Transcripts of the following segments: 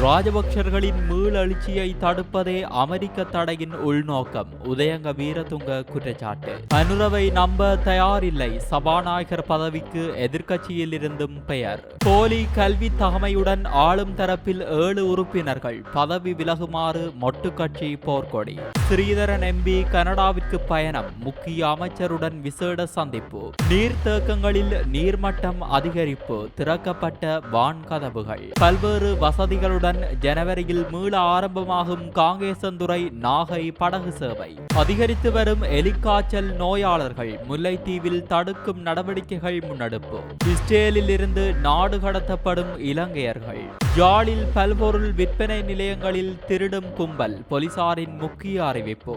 ராஜபக்சர்களின் மீளெழுச்சியை தடுப்பதே அமெரிக்க தடையின் உள்நோக்கம். உதயங்க வீரதுங்க குற்றச்சாட்டு. அனுரவை நம்ப தயாரில்லை. சபாநாயகர் பதவிக்கு எதிர்க்கட்சியில் இருந்தும் பெயர். போலி கல்வி தகமையுடன் ஆளும் தரப்பில் ஏழு உறுப்பினர்கள். பதவி விலகுமாறு மொட்டு கட்சி போர்க்கொடி. ஸ்ரீதரன் எம்பி கனடாவிற்கு பயணம். முக்கிய அமைச்சருடன் விசேட சந்திப்பு. நீர்த்தேக்கங்களில் நீர்மட்டம் அதிகரிப்பு. திறக்கப்பட்ட வான்கதவுகள் பல்வேறு வசதிகளுடன் ஜனவரியில் மீள ஆரம்பமாகும் காங்கேசந்துறை நாகை படகு சேவை. அதிகரித்து வரும் எலிக்காய்ச்சல் நோயாளர்கள் முல்லைத்தீவில் தடுக்கும் நடவடிக்கைகள் முன்னெடுப்பு. இஸ்ரேலில் இருந்து நாடு கடத்தப்படும் இலங்கையர்கள். யாழில் பல்பொருள் விற்பனை நிலையங்களில் திருடும் கும்பல் போலீசாரின் முக்கிய அறிவிப்பு.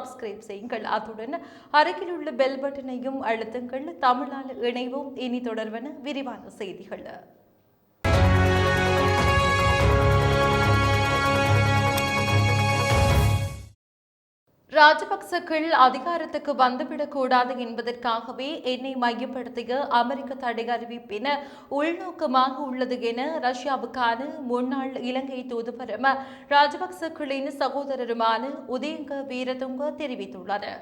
சப்ஸ்கிரைப் செய்யுங்கள். அத்துடன் அருகில் உள்ள பெல் பட்டனையும் அழுத்துங்கள். தமிழால் இணைவோம். இனி தொடர்வன விரிவான செய்திகள். ராஜபக்சக்கள் அதிகாரத்துக்கு வந்துவிடக்கூடாது என்பதற்காகவே என்னை மையப்படுத்திய அமெரிக்க தடை அறிவிப்பின் உள்நோக்கமாக உள்ளது என ரஷ்யாவுக்கான முன்னாள் இலங்கை தூதுவரும் ராஜபக்சக்களின் சகோதரருமான உதயங்க வீரதுங்க தெரிவித்துள்ளனர்.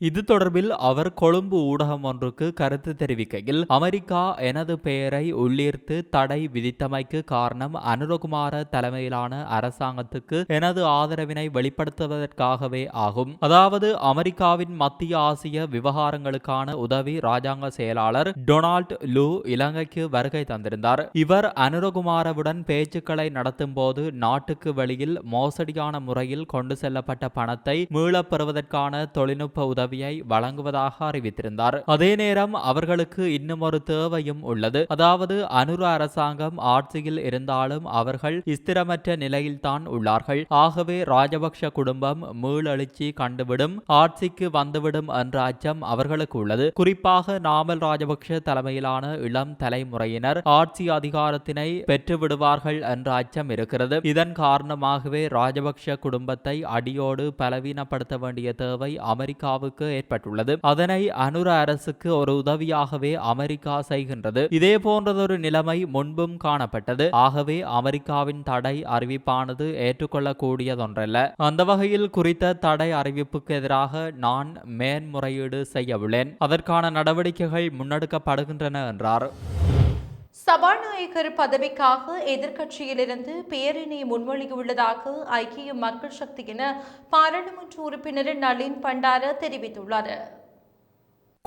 இது தொடர்பில் அவர் கொழும்பு ஊடகம் ஒன்றுக்கு கருத்து தெரிவிக்கையில் அமெரிக்கா எனது பெயரை உள்ளீர்த்து தடை விதித்தமைக்கு காரணம் அனுரகுமார தலைமையிலான அரசாங்கத்துக்கு எனது ஆதரவினை வெளிப்படுத்துவதற்காகவே ஆகும். அதாவது அமெரிக்காவின் மத்திய ஆசிய விவகாரங்களுக்கான உதவி ராஜாங்க செயலாளர் டொனால்ட் லூ இலங்கைக்கு வருகை தந்திருந்தார். இவர் அனுரகுமாரவுடன் பேச்சுக்களை நடத்தும் போது நாட்டுக்கு வெளியில் மோசடியான முறையில் கொண்டு செல்லப்பட்ட பணத்தை மீளப்பெறுவதற்கான தொழில்நுட்ப உதவி உதவியை வழங்குவதாக அறிவித்திருந்தார். அதே நேரம் அவர்களுக்கு இன்னும் ஒரு தேவையும் உள்ளது. அதாவது அனுர அரசாங்கம் ஆட்சியில் இருந்தாலும் அவர்கள் ஸ்திரமற்ற நிலையில்தான் உள்ளார்கள். ஆகவே ராஜபக்ஷ குடும்பம் மீளெழுச்சி கண்டுவிடும் ஆட்சிக்கு வந்துவிடும் என்ற அச்சம் அவர்களுக்கு உள்ளது. குறிப்பாக நாமல் ராஜபக்ஷ தலைமையிலான இளம் தலைமுறையினர் ஆட்சி அதிகாரத்தினை பெற்று விடுவார்கள் என்ற அச்சம் இருக்கிறது. இதன் காரணமாகவே ராஜபக்ஷ குடும்பத்தை அடியோடு பலவீனப்படுத்த வேண்டிய தேவை அமெரிக்காவுக்கு அமெரிக்காவுக்கு ஏற்பட்டுள்ளது. அதனை அனுர அரசுக்கு ஒரு உதவியாகவே அமெரிக்கா செய்கின்றது. இதே போன்றதொரு நிலைமை முன்பும் காணப்பட்டது. ஆகவே அமெரிக்காவின் தடை அறிவிப்பானது ஏற்றுக்கொள்ளக்கூடியதொன்றல்ல. அந்த வகையில் குறித்த தடை அறிவிப்புக்கு எதிராக நான் மேன்முறையீடு செய்யவுள்ளேன் அதற்கான நடவடிக்கைகள் முன்னெடுக்கப்படுகின்றன என்றார். சபாநாயகர் பதவிக்காக எதிர்க்கட்சியிலிருந்து பேரணி முன்மொழியுள்ளதாக ஐக்கிய மக்கள் சக்தியின பாராளுமன்ற உறுப்பினர் நளின் பண்டார தெரிவித்துள்ளார்.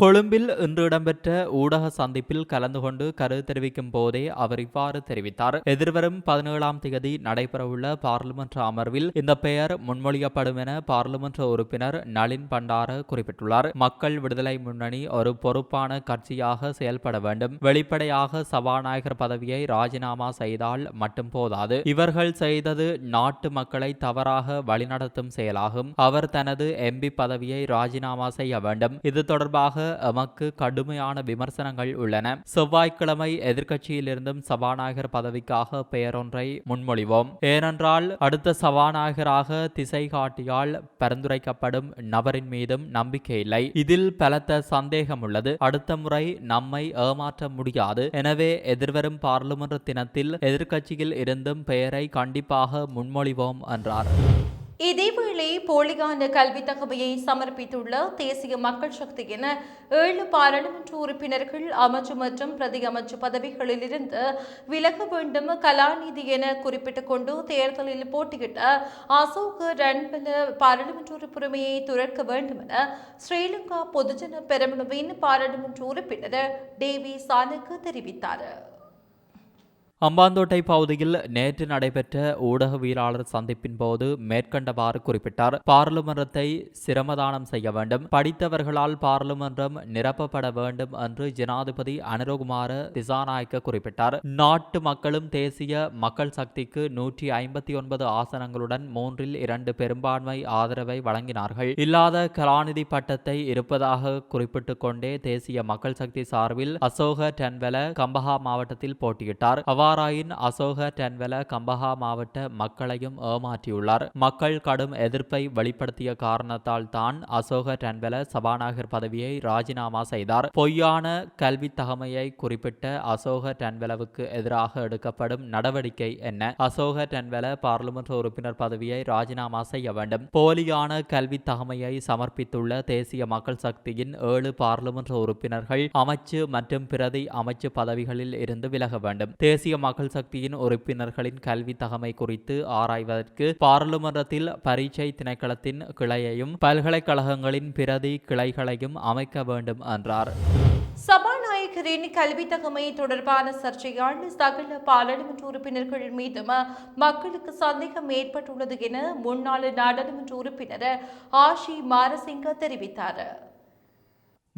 கொழும்பில் இன்று இடம்பெற்ற ஊடக சந்திப்பில் கலந்து கொண்டு கருத்து தெரிவிக்கும் போதே அவர் இவ்வாறு தெரிவித்தார். எதிர்வரும் பதினேழாம் தேதி நடைபெறவுள்ள பாராளுமன்ற அமர்வில் இந்த பெயர் முன்மொழியப்படும் என பாராளுமன்ற உறுப்பினர் நளின் பண்டார குறிப்பிட்டுள்ளார். மக்கள் விடுதலை முன்னணி ஒரு பொறுப்பான கட்சியாக செயல்பட வேண்டும். வெளிப்படையாக சபாநாயகர் பதவியை ராஜினாமா செய்தால் மட்டும் போதாது. இவர்கள் செய்தது நாட்டு மக்களை தவறாக வழிநடத்தும் செயலாகும். அவர் தனது எம்பி பதவியை ராஜினாமா செய்ய வேண்டும். இது தொடர்பாக எமக்கு கடுமையான விமர்சனங்கள் உள்ளன. செவ்வாய்க்கிழமை எதிர்க்கட்சியிலிருந்தும் சபாநாயகர் பதவிக்காக பெயரொன்றை முன்மொழிவோம். ஏனென்றால் அடுத்த சபாநாயகராக திசை காட்டியால் பரிந்துரைக்கப்படும் நபரின் மீதும் நம்பிக்கை இல்லை. இதில் பலத்த சந்தேகம் உள்ளது. அடுத்த முறை நம்மை ஏமாற்ற முடியாது. எனவே எதிர்வரும் பார்லிமெண்ட் தினத்தில் எதிர்க்கட்சியில் இருந்தும் பெயரை கண்டிப்பாக முன்மொழிவோம் என்றார். இதேவேளை போலியான கல்வி தகவையை சமர்ப்பித்துள்ள தேசிய மக்கள் சக்தியின் ஏழு பாராளுமன்ற உறுப்பினர்கள் அமைச்சு மற்றும் பிரதி அமைச்சு பதவிகளிலிருந்து விலக வேண்டும் கலாநிதி என குறிப்பிட்டுக் கொண்டு தேர்தலில் போட்டியிட்ட அசோக் ரன்பல பாராளுமன்ற உறுப்புரிமையை துறக்க வேண்டும் என ஸ்ரீலங்கா பொதுஜன பெரமுனவின் பாராளுமன்ற உறுப்பினர் டேவி சானுக்கு தெரிவித்தார். அம்பாந்தோட்டை பகுதியில் நேற்று நடைபெற்ற ஊடகவியலாளர் சந்திப்பின் போது மேற்கண்டவாறு குறிப்பிட்டார். பாராளுமன்றத்தை சிரமதானம் செய்ய வேண்டும். படித்தவர்களால் பாராளுமன்றம் நிரப்பப்பட வேண்டும் என்று ஜனாதிபதி அனுரகுமார திசாநாயக்க குறிப்பிட்டார். நாட்டு மக்களும் தேசிய மக்கள் சக்திக்கு நூற்றி ஐம்பத்தி ஒன்பது ஆசனங்களுடன் மூன்றில் இரண்டு பெரும்பான்மை ஆதரவை வழங்கினார்கள். இல்லாத கலாநிதி பட்டத்தை இருப்பதாக குறிப்பிட்டுக் கொண்டே தேசிய மக்கள் சக்தி சார்பில் அசோக டென்வெல கம்பஹா மாவட்டத்தில் போட்டியிட்டார். அவ்வாறாயின் அசோக டென்வெல கம்பஹா மாவட்ட மக்களையும் ஏமாற்றியுள்ளார். மக்கள் கடும் எதிர்ப்பை வெளிப்படுத்திய காரணத்தால் தான் அசோக டென்வெல சபாநாயகர் பதவியை ராஜினாமா செய்தார். பொய்யான கல்வி தகமையை குறிப்பிட்ட அசோக டென்வெலவுக்கு எதிராக எடுக்கப்படும் நடவடிக்கை என்ன? அசோக டென்வெல பாராளுமன்ற உறுப்பினர் பதவியை ராஜினாமா செய்ய வேண்டும். போலியான கல்வி தகமையை சமர்ப்பித்துள்ள தேசிய மக்கள் சக்தியின் ஏழு பாராளுமன்ற உறுப்பினர்கள் அமைச்சு மற்றும் பிரதி அமைச்சு பதவிகளில் இருந்து விலக வேண்டும். தேசிய மக்கள் சக்தியின் உறுப்பினர்களின் கல்வி தகமை குறித்து ஆராய்வதற்கு பாராளுமன்றத்தில் பரீட்சை திணைக்களத்தின் கிளையையும் பல்கலைக்கழகங்களின் பிரதி கிளைகளையும் அமைக்க வேண்டும் என்றார். சபாநாயகரின் கல்வி தகமை தொடர்பான சர்ச்சையால் சகல பாராளுமன்ற உறுப்பினர்கள் மீதும் மக்களுக்கு சந்தேகம் ஏற்பட்டுள்ளது என முன்னாள் நாடாளுமன்ற உறுப்பினர் ஆஷி மாரசிங்க தெரிவித்தார்.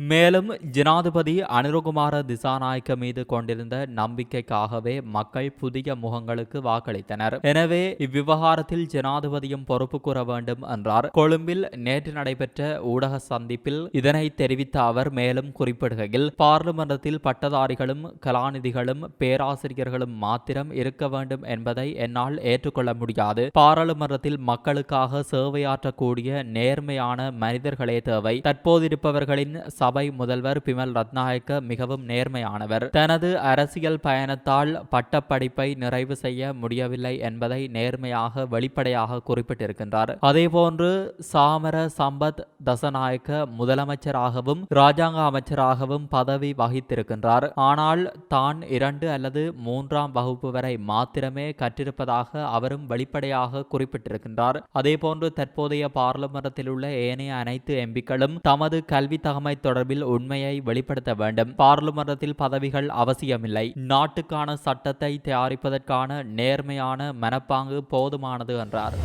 மேலும் ஜனாதிபதி அனுரகுமார திசாநாயக்க மீது கொண்டிருந்த நம்பிக்கைக்காகவே மக்கள் புதிய முகங்களுக்கு வாக்களித்தனர். எனவே இவ்விவகாரத்தில் ஜனாதிபதியும் பொறுப்பு கூற வேண்டும் என்றார். கொழும்பில் நேற்று நடைபெற்ற ஊடக சந்திப்பில் இதனை தெரிவித்த அவர் மேலும் குறிப்பிடுகையில் பார்லிமன்றத்தில் பட்டதாரிகளும் கலாநிதிகளும் பேராசிரியர்களும் மாத்திரம் இருக்க வேண்டும் என்பதை என்னால் ஏற்றுக்கொள்ள முடியாது. பாராளுமன்றத்தில் மக்களுக்காக சேவையாற்றக்கூடிய நேர்மையான மனிதர்களே தேவை. தற்போதிருப்பவர்களின் முதல்வர் பிமல் ரத்நாயக்க மிகவும் நேர்மையானவர். தனது அரசியல் பயணத்தால் பட்டப்படிப்பை நிறைவு செய்ய முடியவில்லை என்பதை நேர்மையாக வெளிப்படையாக குறிப்பிட்டிருக்கின்றார். அதேபோன்று சாமர சம்பத் தசநாயக்க முதலமைச்சராகவும் ராஜாங்க அமைச்சராகவும் பதவி வகித்திருக்கின்றார். ஆனால் தான் இரண்டு அல்லது மூன்றாம் வகுப்பு வரை மாத்திரமே கற்றிருப்பதாக அவரும் வெளிப்படையாக குறிப்பிட்டிருக்கின்றார். அதேபோன்று தற்போதைய பாராளுமன்றத்தில் உள்ள ஏனைய அனைத்து எம்பிக்களும் தமது கல்வி தகமை தொடர்பில் உண்மையை வெளிப்படுத்த வேண்டும். பாராளுமன்றத்தில் பதவிகள் அவசியமில்லை. நாட்டுக்கான சட்டத்தை தயாரிப்பதற்கான நேர்மையான மனப்பாங்கு போதுமானது என்றார்.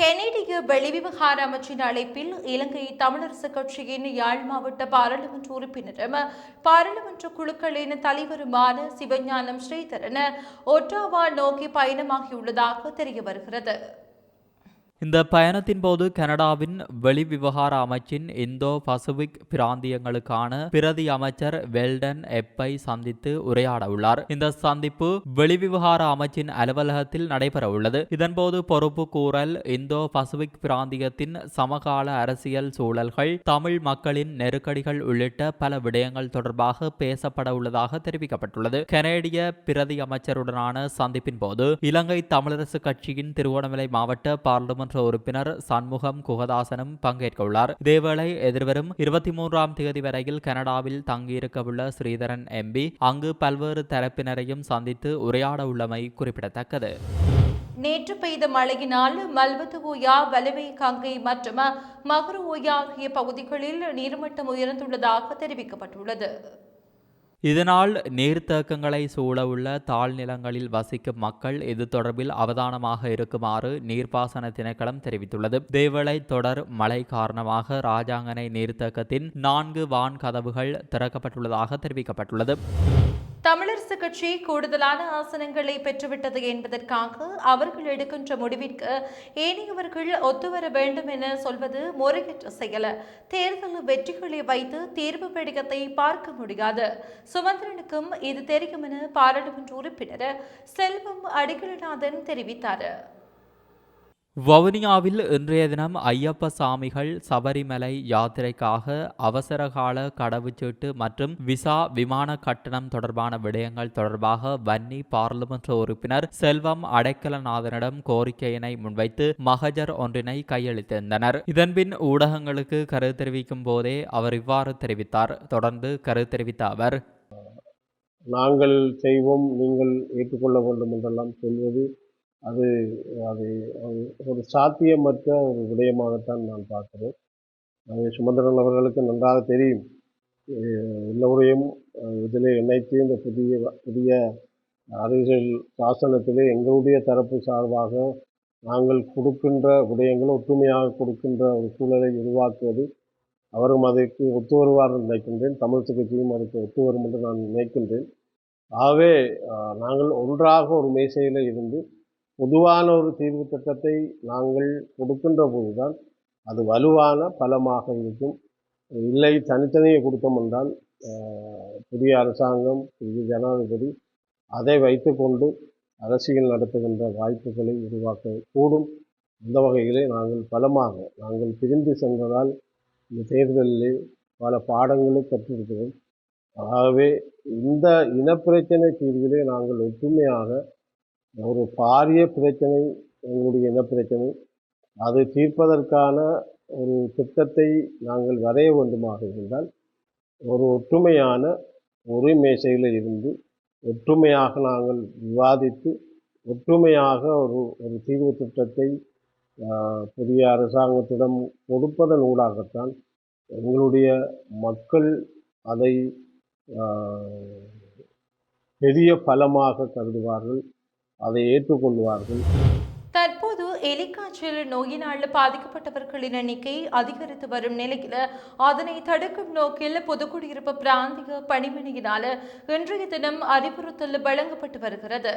கெனடிய வெளிவிவகார அமைச்சின் அழைப்பில் இலங்கை தமிழரசு கட்சியின் யாழ் மாவட்ட பாராளுமன்ற உறுப்பினரும் பாராளுமன்ற குழுக்களின் தலைவருமான சிவஞானம் ஸ்ரீதரன் ஒட்டாவா நோக்கி பயணமாகியுள்ளதாக தெரிய வருகிறது இந்த பயணத்தின் போது கனடாவின் வெளிவிவகார அமைச்சின் இந்தோ பசிபிக் பிராந்தியங்களுக்கான பிரதி அமைச்சர் வெல்டன் எப்பை சந்தித்து உரையாட உள்ளார். இந்த சந்திப்பு வெளிவிவகார அமைச்சின் அலுவலகத்தில் நடைபெற உள்ளது. இதன்போது பொறுப்பு கூறல் இந்தோ பசிபிக் பிராந்தியத்தின் சமகால அரசியல் சூழல்கள் தமிழ் மக்களின் நெருக்கடிகள் உள்ளிட்ட பல விடயங்கள் தொடர்பாக பேசப்பட உள்ளதாக தெரிவிக்கப்பட்டுள்ளது. கனேடிய பிரதி அமைச்சருடனான சந்திப்பின் போது இலங்கை தமிழரசு கட்சியின் திருவோணமலை மாவட்ட பார்லிமெண்ட் நாடாளுமன்ற உறுப்பினர் சண்முகம் குகதாசனும் பங்கேற்க உள்ளார் இதேவேளை எதிர்வரும் இருபத்தி மூன்றாம் தேதி வரையில் கனடாவில் தங்கியிருக்கவுள்ள ஸ்ரீதரன் எம்பி அங்கு பல்வேறு தரப்பினரையும் சந்தித்து உரையாட உள்ளமை குறிப்பிடத்தக்கது. நேற்று பெய்த மழையினால் மல்வத்து ஓயா வலுவை கங்கை மற்றும் மகர ஓயா ஆகிய பகுதிகளில் நீர்மட்டம் உயர்ந்துள்ளதாக தெரிவிக்கப்பட்டுள்ளது. இதனால் நீர்த்தேக்கங்களை சூழவுள்ள தாழ்நிலங்களில் வசிக்கும் மக்கள் இது தொடர்பில் அவதானமாக இருக்குமாறு நீர்ப்பாசன திணைக்களம் தெரிவித்துள்ளது. தேவளை தொடர் மழை காரணமாக ராஜாங்கனை நீர்த்தேக்கத்தின் நான்கு வான் கதவுகள் திறக்கப்பட்டுள்ளதாக தெரிவிக்கப்பட்டுள்ளது. தமிழரசு கட்சி கூடுதலான ஆசனங்களை பெற்றுவிட்டது என்பதற்காக அவர்கள் எடுக்கின்ற முடிவிற்கு ஏனையவர்கள் ஒத்துவர வேண்டும் என சொல்வது முறையற்ற செயல. தேர்தல் வெற்றிகளை வைத்து தேர்வு படிகத்தை பார்க்க முடியாது. சுமந்திரனுக்கும் இது தெரியும் என பாராளுமன்ற உறுப்பினர் செல்வம் அடிகளநாதன் தெரிவித்தார். வவுனியாவில் இன்றைய தினம் ஐயப்ப சாமிகள் சபரிமலை யாத்திரைக்காக அவசரகால கடவுச்சீட்டு மற்றும் விசா விமான கட்டணம் தொடர்பான விடயங்கள் தொடர்பாக வன்னி பாராளுமன்ற உறுப்பினர் செல்வம் அடைக்கலநாதனிடம் கோரிக்கையினை முன்வைத்து மகஜர் ஒன்றினை கையளித்திருந்தனர். இதன்பின் ஊடகங்களுக்கு கருத்து தெரிவிக்கும் போதே அவர் இவ்வாறு தெரிவித்தார். தொடர்ந்து கருத்து தெரிவித்த அவர் நாங்கள் செய்வோம் நீங்கள் ஏற்றுக்கொள்ள வேண்டும் என்றெல்லாம் சொல்வது அது அது அது ஒரு சாத்தியமற்ற ஒரு விடயமாகத்தான் நான் பார்க்கிறேன். அது சுமந்திரன் அவர்களுக்கு நன்றாக தெரியும். எல்லோரையும் இதில் இணைத்து இந்த புதிய புதிய அரசியல் சாசனத்திலே எங்களுடைய தரப்பு சார்பாக நாங்கள் கொடுக்கின்ற விடயங்கள் ஒற்றுமையாக கொடுக்கின்ற ஒரு சூழலை உருவாக்குவது அவரும் அதற்கு ஒத்து வருவார் நினைக்கின்றேன். தமிழ் கட்சியும் அதற்கு ஒத்து வரும் என்று நான் நினைக்கின்றேன். ஆகவே நாங்கள் ஒன்றாக ஒரு மேசையில் இருந்து பொதுவான ஒரு தீர்வு திட்டத்தை நாங்கள் கொடுக்கின்ற போதுதான் அது வலுவான பலமாக இருக்கும். இல்லை தனித்தனியை கொடுத்தோம் என்றால் புதிய அரசாங்கம் புதிய ஜனாதிபதி அதை வைத்துக்கொண்டு அரசியல் நடத்துகின்ற வாய்ப்புகளை உருவாக்க கூடும். அந்த வகையிலே நாங்கள் பலமாக நாங்கள் பிரிந்து சென்றதால் இந்த தேர்தலிலே பல பாடங்களை கற்றிருக்கிறோம். ஆகவே இந்த இனப்பிரச்சனை தீர்விலே நாங்கள் ஒற்றுமையாக ஒரு பாரிய பிரச்சனை எங்களுடைய இனப்பிரச்சனை. அதை தீர்ப்பதற்கான ஒரு திட்டத்தை நாங்கள் வரைய வேண்டுமாக இருந்தால் ஒரு ஒற்றுமையான ஒரே மேசையில் இருந்து ஒற்றுமையாக நாங்கள் விவாதித்து ஒற்றுமையாக ஒரு ஒரு தீர்வு திட்டத்தை புதிய அரசாங்கத்திடம் கொடுப்பதன் ஊடாகத்தான் எங்களுடைய மக்கள் அதை பெரிய பலமாக கருதுவார்கள். அதை ஏற்றுக்கொள்வார்கள். தற்போது எலிக்காய்ச்சல் நோயினால் பாதிக்கப்பட்டவர்களின் எண்ணிக்கை அதிகரித்து வரும் நிலையில் அதனை தடுக்கும் நோக்கில் பொதுக்குடியிருப்பு பிராந்திய பணிமனையினால் இன்றைய தினம் அறிவுறுத்தல் வழங்கப்பட்டு வருகிறது.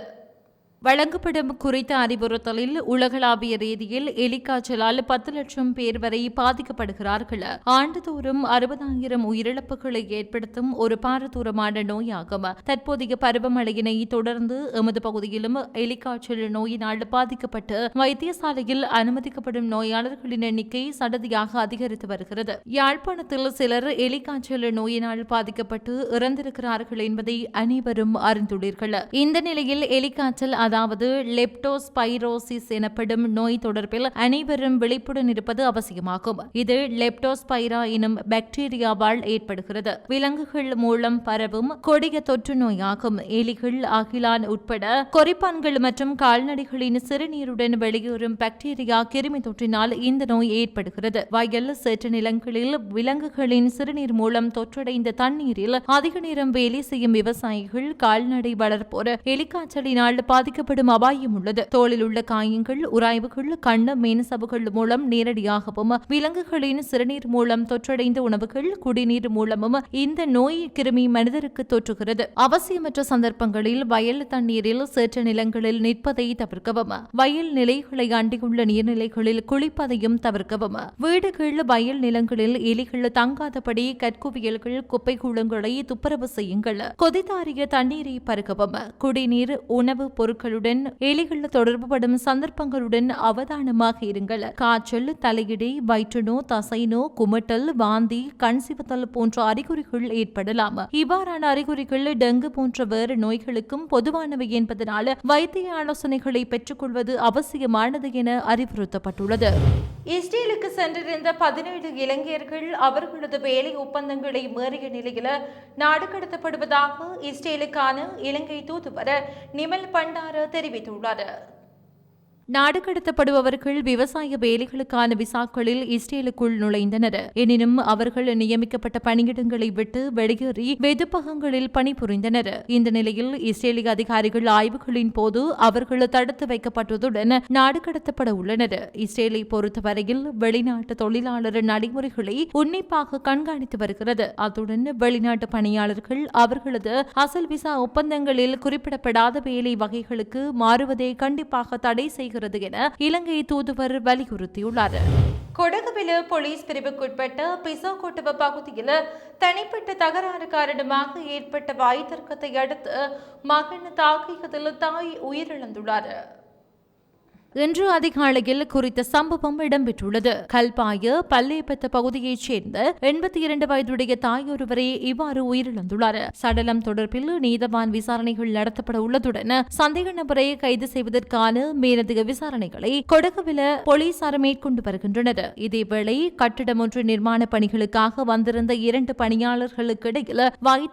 வழங்கப்படும் குறித்த அறிவுறுத்தலில் உலகளாவிய ரீதியில் எலிக்காய்ச்சலால் பத்து லட்சம் பேர் வரை பாதிக்கப்படுகிறார்கள். ஆண்டுதோறும் அறுபதாயிரம் உயிரிழப்புகளை ஏற்படுத்தும் ஒரு பாரதூரமான நோயாகும். தற்போதைய பருவமழையினை தொடர்ந்து எமது பகுதியிலும் எலிக்காய்ச்சல் நோயினால் பாதிக்கப்பட்டு வைத்தியசாலையில் அனுமதிக்கப்படும் நோயாளர்களின் எண்ணிக்கை சடதியாக அதிகரித்து வருகிறது. யாழ்ப்பாணத்தில் சிலர் எலிக்காய்ச்சல் நோயினால் பாதிக்கப்பட்டு இறந்திருக்கிறார்கள் என்பதை அனைவரும் அறிந்துள்ளீர்கள். இந்த நிலையில் எலிக்காய்ச்சல் அதாவது லெப்டோஸ்பைரோசிஸ் எனப்படும் நோய் தொடர்பில் அனைவரும் விழிப்புடன் இருப்பது அவசியமாகும். இது லெப்டோஸ்பைரா எனும் பாக்டீரியாவால் ஏற்படுகிறது. விலங்குகள் மூலம் பரவும் கொடிய தொற்று நோயாகும். எலிகள் அகிலான் உட்பட கொறிப்பான்கள் மற்றும் கால்நடைகளின் சிறுநீருடன் வெளியேறும் பாக்டீரியா கிருமி தொற்றினால் இந்த நோய் ஏற்படுகிறது. வயல் சேற்று நிலங்களில் விலங்குகளின் சிறுநீர் மூலம் தொற்றடைந்த தண்ணீரில் அதிக நேரம் வேலை செய்யும் விவசாயிகள் கால்நடை வளர்ப்போர் எலிக்காய்ச்சலினால் பாதிக்கப்படும் அபாயம் உள்ளது. தோளில் உள்ள காயங்கள் உராய்வுகள் கண்ண மேனசவுகள் மூலம் நேரடியாகவும் விலங்குகளின் சிறுநீர் மூலம் தொற்றடைந்த உணவுகள் குடிநீர் மூலமும் இந்த நோய் கிருமி மனிதருக்கு தொற்றுகிறது. அவசியமற்ற சந்தர்ப்பங்களில் வயல் தண்ணீரில் சேற்று நிலங்களில் நிற்பதை தவிர்க்கவும் வயல் நிலைகளை அண்டியுள்ள நீர்நிலைகளில் குளிப்பதையும் தவிர்க்கவும். வீடுகள் வயல் நிலங்களில் எலிகள் தங்காதபடி கற்குவியல்கள் குப்பை கூளங்களை துப்புரவு செய்யுங்கள். கொதித்தாரிய தண்ணீரை பருகவும். குடிநீர் உணவுப் பொருட்களுடன் எலிகள் தொடர்பு படும் சந்தர்ப்பங்களுடன் அவதானமாக இருங்கள். காய்ச்சல் தலையிடி வயிற்றுநோ தசைநோ குமட்டல் வாந்தி கண் சிவத்தல் போன்ற அறிகுறிகள் ஏற்படலாம். இவ்வாறான அறிகுறிகள் டெங்கு போன்ற வேறு நோய்களுக்கும் பொதுவானவை என்பதனால் வைத்திய ஆலோசனைகளை பெற்றுக்கொள்வது அவசியமானது என அறிவுறுத்தப்பட்டுள்ளது. இஸ்ரேலுக்கு சென்றிருந்த பதினேழு இளைஞர்கள் அவர்களது வேலை ஒப்பந்தங்களை மீறிய நிலையில் நாடு கடத்தப்படுவதாக இஸ்ரேலுக்கான இலங்கை தூதுவர் நிமல் பண்டார தெரிவித்துள்ளார் நாடு கடத்தப்படுபவர்கள் விவசாய வேலைகளுக்கான விசாக்களில் இஸ்ரேலுக்குள் நுழைந்தனர். எனினும் அவர்கள் நியமிக்கப்பட்ட பணியிடங்களை விட்டு வெளியேறி வெதுப்பகங்களில் பணிபுரிந்தனர். இந்த நிலையில் இஸ்ரேலிய அதிகாரிகள் ஆய்வுகளின் போது அவர்கள் தடுத்து வைக்கப்பட்டதுடன் நாடு கடத்தப்பட உள்ளனர். இஸ்ரேலை பொறுத்தவரையில் வெளிநாட்டு தொழிலாளர் நடைமுறைகளை உன்னிப்பாக கண்காணித்து வருகிறது. அத்துடன் வெளிநாட்டு பணியாளர்கள் அவர்களது அசல் விசா ஒப்பந்தங்களில் குறிப்பிடப்படாத வேலை வகைகளுக்கு மாறுவதை கண்டிப்பாக தடை செய்கிறது என இலங்கை தூதுவர் வலியுறுத்தியுள்ளார். கொடகுவிலு போலீஸ் பிரிவுக்குட்பட்ட பிசோகோட்டுவ பகுதியில் தனிப்பட்ட தகராறு காரணமாக ஏற்பட்ட வாய் தர்க்கத்தை அடுத்து மகன் தாக்கியதில் தாய் உயிரிழந்துள்ளார். இன்று அதிகாலையில் குறித்த சம்பவம் இடம்பெற்றுள்ளது. கல்பாய பல்லேப்பத்த பகுதியைச் சேர்ந்த எண்பத்தி இரண்டு வயதுடைய தாயொருவரே இவ்வாறு உயிரிழந்துள்ளார். சடலம் தொடர்பில் நீதவான் விசாரணைகள் நடத்தப்பட உள்ளதுடன் சந்தேக நபரை கைது செய்வதற்கான மேலதிக விசாரணைகளை கொடகவில போலீசார் மேற்கொண்டு வருகின்றனர். இதேவேளை கட்டிடம் ஒன்று நிர்மாண பணிகளுக்காக வந்திருந்த இரண்டு பணியாளர்களுக்கு இடையில் வாய்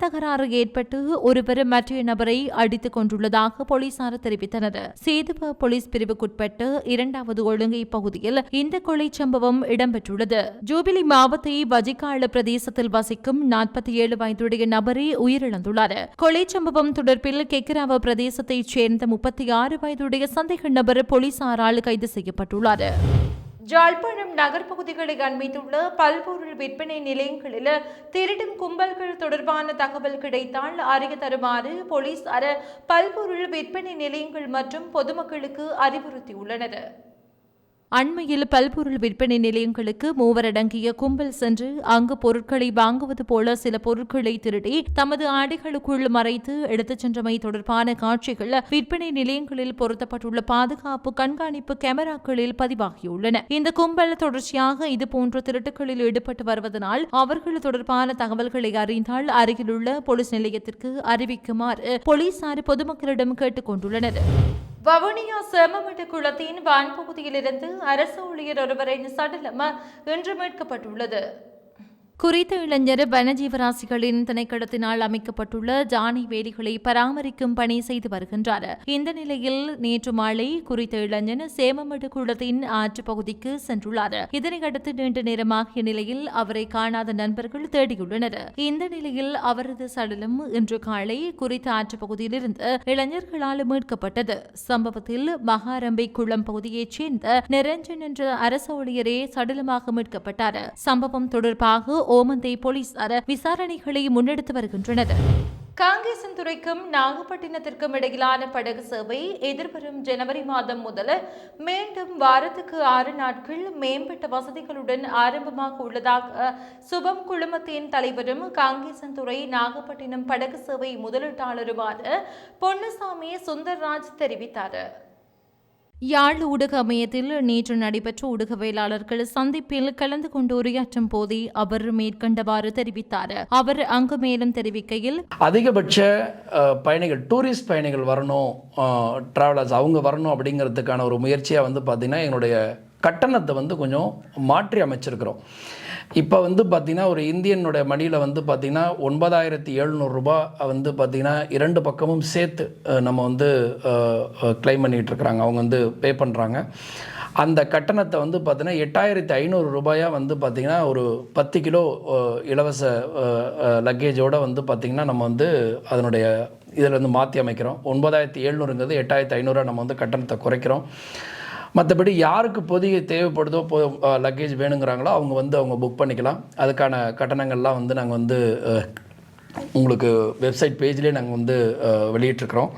ஏற்பட்டு ஒருவர் மற்ற நபரை அடித்துக் கொண்டுள்ளதாக போலீசார் தெரிவித்தனர். சேதுப போலீஸ் பிரிவுக்குட்பட்ட உட்பட்ட இரண்டாவது ஒழுங்கை பகுதியில் இந்த கொலை சம்பவம் இடம்பெற்றுள்ளது. ஜூபிலி மாவத்தை வஜிகால பிரதேசத்தில் வசிக்கும் நாற்பத்தி ஏழு வயதுடைய நபரே உயிரிழந்துள்ளார். கொலை சம்பவம் தொடர்பில் கெக்கிராவ பிரதேசத்தைச் சேர்ந்த முப்பத்தி ஆறு வயதுடைய சந்தேக நபர் போலீசாரால் கைது செய்யப்பட்டுள்ளார். ஜாழ்ப்பாணம் நகர்ப்பகுதிகளை அண்மித்துள்ள பல்பொருள் விற்பனை நிலையங்களில் திருடும் கும்பல்கள் தொடர்பான தகவல் கிடைத்தால் அறிய தருமாறு போலீசார் பல்பொருள் விற்பனை நிலையங்கள் மற்றும் பொதுமக்களுக்கு அறிவுறுத்தியுள்ளனர். அண்மையில் பல்பொருள் விற்பனை நிலையங்களுக்கு மூவரடங்கிய கும்பல் சென்று அங்கு பொருட்களை வாங்குவது போல சில பொருட்களை திருடி தமது ஆடைகளுக்குள் மறைத்து எடுத்துச் சென்றமை தொடர்பான காட்சிகள் விற்பனை நிலையங்களில் பொருத்தப்பட்டுள்ள பாதுகாப்பு கண்காணிப்பு கேமராக்களில் பதிவாகியுள்ளன. இந்த கும்பல் தொடர்ச்சியாக இதுபோன்ற திருட்டுகளில் ஈடுபட்டு வருவதனால் அவர்கள் தொடர்பான தகவல்களை அறிந்தால் அருகிலுள்ள போலீஸ் நிலையத்திற்கு அறிவிக்குமாறு போலீசார் பொதுமக்களிடம் கேட்டுக் கொண்டுள்ளனர். வவுனியா சேமமட்டு குளத்தின் வான்பகுதியிலிருந்து அரசு ஊழியர் ஒருவரின் சடலம் இன்று மீட்கப்பட்டுள்ளது. குறித்த இளைஞர் வனஜீவராசிகளின் திணைக்களத்தினால் அமைக்கப்பட்டுள்ள ஜானி வேலிகளை பராமரிக்கும் பணி செய்து வருகின்றார். இந்த நிலையில் நேற்று மாலை குறித்த இளைஞன் சேமமடு குளத்தின் ஆற்று பகுதிக்கு சென்றுள்ளார். இதனை அடுத்து நீண்ட நேரமாகிய நிலையில் அவரை காணாத நண்பர்கள் தேடியுள்ளனர். இந்த நிலையில் அவரது சடலம் இன்று காலை குறித்த ஆற்று பகுதியிலிருந்து இளைஞர்களால் மீட்கப்பட்டது. சம்பவத்தில் மகாரம்பை குளம் பகுதியைச் சேர்ந்த நிரஞ்சன் என்ற அரசு ஊழியரே சடலமாக மீட்கப்பட்டார். சம்பவம் தொடர்பாக ஓமந்தை போலீசார் விசாரணைகளை முன்னெடுத்து வருகின்றனர். காங்கேசன்துறைக்கும் நாகப்பட்டினத்திற்கும் இடையிலான படகு சேவை எதிர்வரும் ஜனவரி மாதம் முதல் மீண்டும் வாரத்துக்கு ஆறு நாட்கள் மேம்பட்ட வசதிகளுடன் ஆரம்பமாக உள்ளதாக சுபம் குழுமத்தின் தலைவரும் காங்கேசன்துறை நாகப்பட்டினம் படகு சேவை முதலீட்டாளருமான பொன்னுசாமி சுந்தர்ராஜ் தெரிவித்தார். யாழ் ஊடக அமையத்தில் நேற்று நடைபெற்ற ஊடகவியலாளர்கள் சந்திப்பில் கலந்து கொண்டு உரையாற்றும் போதே அவர் மேற்கண்டவாறு தெரிவித்தார். அவர் அங்கு மேலும் தெரிவிக்கையில் அதிகபட்ச பயணிகள் டூரிஸ்ட் பயணிகள் வரணும் டிராவலர்ஸ் அவங்க வரணும் அப்படிங்கிறதுக்கான ஒரு முயற்சியாக வந்து பார்த்திங்கன்னா எங்களுடைய கட்டணத்தை வந்து கொஞ்சம் மாற்றி அமைச்சிருக்கிறோம். இப்போ வந்து பார்த்திங்கன்னா ஒரு இந்தியனுடைய மடியில் வந்து பார்த்திங்கன்னா ஒன்பதாயிரத்தி எழுநூறுரூபா வந்து பார்த்திங்கன்னா இரண்டு பக்கமும் சேர்த்து நம்ம வந்து கிளைம் பண்ணிகிட்ருக்குறாங்க அவங்க வந்து பே பண்ணுறாங்க அந்த கட்டணத்தை வந்து பார்த்திங்கன்னா எட்டாயிரத்தி ஐநூறு ரூபாயாக வந்து பார்த்திங்கன்னா ஒரு பத்து கிலோ இலவச லக்கேஜோடு வந்து பார்த்திங்கன்னா நம்ம வந்து அதனுடைய இதில் வந்து மாற்றி அமைக்கிறோம். ஒன்பதாயிரத்தி எழுநூறுங்கிறது எட்டாயிரத்தி ஐநூறுரூவா நம்ம வந்து கட்டணத்தை குறைக்கிறோம். மற்றபடி யாருக்கு பொதிகை தேவைப்படுதோ போ லக்கேஜ் வேணுங்கிறாங்களோ அவங்க வந்து அவங்க புக் பண்ணிக்கலாம். அதுக்கான கட்டணங்கள்லாம் வந்து நாங்கள் வந்து உங்களுக்கு வெப்சைட் பேஜ்லேயே நாங்கள் வந்து வெளியிட்ருக்குறோம்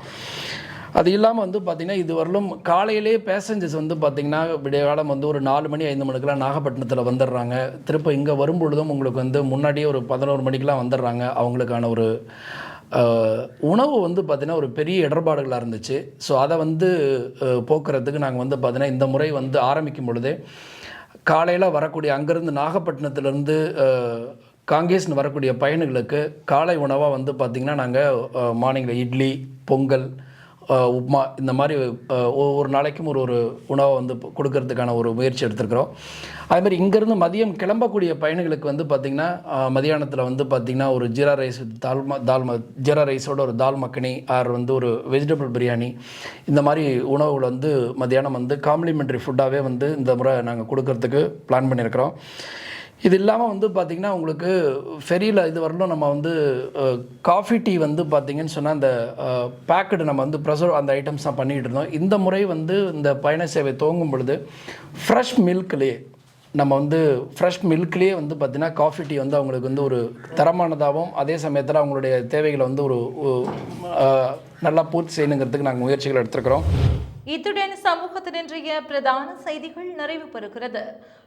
அது இல்லாமல் வந்து பார்த்திங்கன்னா இது வரலும் காலையிலே பேசஞ்சர்ஸ் வந்து பார்த்திங்கன்னா விடிய காலம் வந்து ஒரு நாலு மணி ஐந்து மணிக்கெலாம் நாகப்பட்டினத்தில் வந்துடுறாங்க. திரும்ப இங்கே வரும்பொழுதும் உங்களுக்கு வந்து முன்னாடியே ஒரு பதினோரு மணிக்கெலாம் வந்துடுறாங்க. அவங்களுக்கான ஒரு உணவு வந்து பார்த்திங்கன்னா ஒரு பெரிய இடர்பாடுகளாக இருந்துச்சு. ஸோ அதை வந்து போக்குறதுக்கு நாங்கள் வந்து பார்த்திங்கன்னா இந்த முறை வந்து ஆரம்பிக்கும் பொழுதே காலையில் வரக்கூடிய அங்கேருந்து நாகப்பட்டினத்துலேருந்து காங்கேஸ்னு வரக்கூடிய பயணிகளுக்கு காலை உணவாக வந்து பார்த்திங்கன்னா நாங்கள் மார்னிங்கில் இட்லி பொங்கல் உப்மா இந்த மாதிரி ஒவ்வொரு நாளைக்கும் ஒரு ஒரு உணவை வந்து கொடுக்கறதுக்கான ஒரு முயற்சி எடுத்துருக்குறோம். அதேமாதிரி இங்கேருந்து மதியம் கிளம்பக்கூடிய பயணிகளுக்கு வந்து பார்த்திங்கன்னா மதியானத்தில் வந்து பார்த்திங்கன்னா ஒரு ஜீரா ரைஸ் தால் ம தால் ம ஜீரா ரைஸோட ஒரு தால் மக்கனி ஆர் வந்து ஒரு வெஜிடபிள் பிரியாணி இந்த மாதிரி உணவுகள் வந்து மதியானம் வந்து காம்ப்ளிமெண்ட்ரி ஃபுட்டாகவே வந்து இந்த முறை நாங்கள் கொடுக்கறதுக்கு பிளான் பண்ணியிருக்கிறோம் இது இல்லாமல் வந்து பார்த்திங்கன்னா உங்களுக்கு ஃபெரியில் இது வரலும் நம்ம வந்து காஃபி டீ வந்து பார்த்திங்கன்னு சொன்னால் அந்த பேக்கெட் நம்ம வந்து ப்ரெசர் அந்த ஐட்டம்ஸ் தான் பண்ணிகிட்டு இருந்தோம். இந்த முறை வந்து இந்த பயண சேவை துவங்கும் பொழுது ஃப்ரெஷ் மில்க்லேயே நம்ம வந்து ஃப்ரெஷ் மில்க்லேயே வந்து பார்த்திங்கன்னா காஃபி டீ வந்து அவங்களுக்கு வந்து ஒரு தரமானதாகவும் அதே சமயத்தில் அவங்களுடைய தேவைகளை வந்து ஒரு நல்லா பூர்த்தி செய்யணுங்கிறதுக்கு நாங்கள் முயற்சிகள் எடுத்திருக்கிறோம். இத்துடன் சமூகத்தின் இன்றைய பிரதான செய்திகள் நிறைவு பெறுகிறது.